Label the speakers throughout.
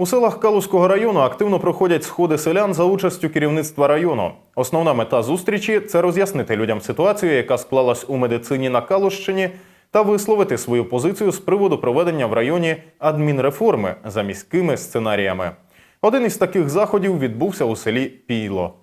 Speaker 1: У селах Калузького району активно проходять сходи селян за участю керівництва району. Основна мета зустрічі це роз'яснити людям ситуацію, яка склалась у медицині на Калущині, та висловити свою позицію з приводу проведення в районі адмінреформи за міськими сценаріями. Один із таких заходів відбувся у селі Пійло.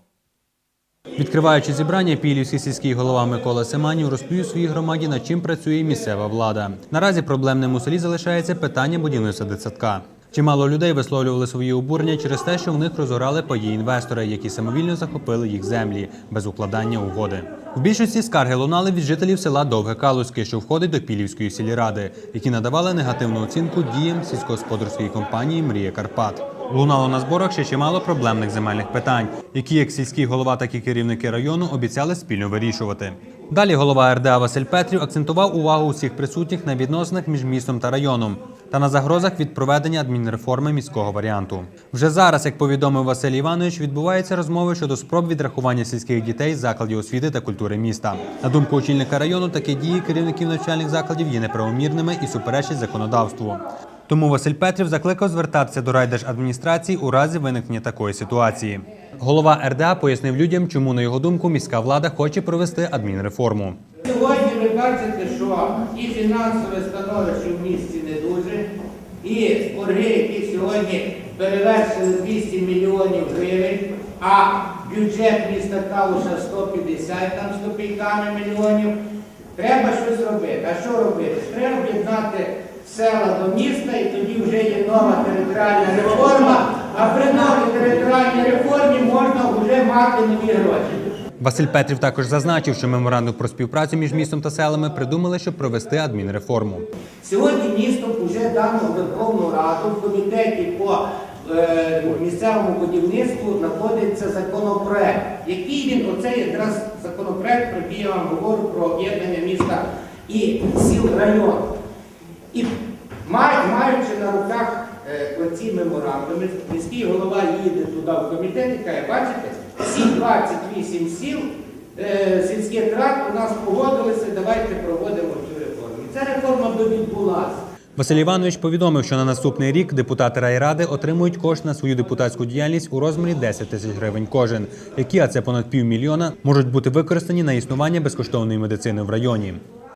Speaker 2: Відкриваючи зібрання, Пілівський сільський голова Микола Семанів розповів своїй громаді, над чим працює місцева влада. Наразі проблемним у селі залишається питання будівництва дитсадка. Чимало людей висловлювали свої обурення через те, що в них розорали паї інвестори, які самовільно захопили їх землі без укладання угоди. В більшості скарги лунали від жителів села Довге Калузьке, що входить до Пілівської сільради, які надавали негативну оцінку діям сільськогосподарської компанії Мрія Карпат. Лунало на зборах ще чимало проблемних земельних питань, які як сільський голова, так і керівники району обіцяли спільно вирішувати. Далі голова РДА Василь Петрів акцентував увагу усіх присутніх на відносинах між містом та районом та на загрозах від проведення адмінреформи міського варіанту. Вже зараз, як повідомив Василь Іванович, відбуваються розмови щодо спроб відрахування сільських дітей з закладів освіти та культури міста. На думку очільника району, такі дії керівників навчальних закладів є неправомірними і суперечать законодавству. Тому Василь Петрів закликав звертатися до райдержадміністрації у разі виникнення такої ситуації. Голова РДА пояснив людям, чому на його думку міська влада хоче провести адмінреформу.
Speaker 3: Сьогодні ви бачите, що і фінансове становище в місті не дуже, і борги, які сьогодні перевершили 200 мільйонів гривень, а бюджет міста Калуша 150 там з копійками мільйонів. Треба щось робити. А що робити? Треба об'єднати села до міста, і тоді вже є нова територіальна реформа, а при новій територіальній реформі можна вже мати нові гроші.
Speaker 2: Василь Петрів також зазначив, що меморандум про співпрацю між містом та селами придумали, щоб провести адмінреформу.
Speaker 3: Сьогодні місто вже дано Верховну Раду в комітеті по е, місцевому будівництву знаходиться законопроект. Який він, оце якраз законопроект, про який я вам говорю про об'єднання міста і сіл району. І маючи на руках е, оці меморандуми, міський голова їде туди в комітет і каже, бачите, всі 28 сіл е, сільських рад у нас погодилися, давайте проводимо цю реформу. І ця реформа би відбулася.
Speaker 2: Василь Іванович повідомив, що на наступний рік депутати райради отримують кошти на свою депутатську діяльність у розмірі 10 тисяч гривень кожен, які, а це понад півмільйона, можуть бути використані на існування безкоштовної медицини в районі.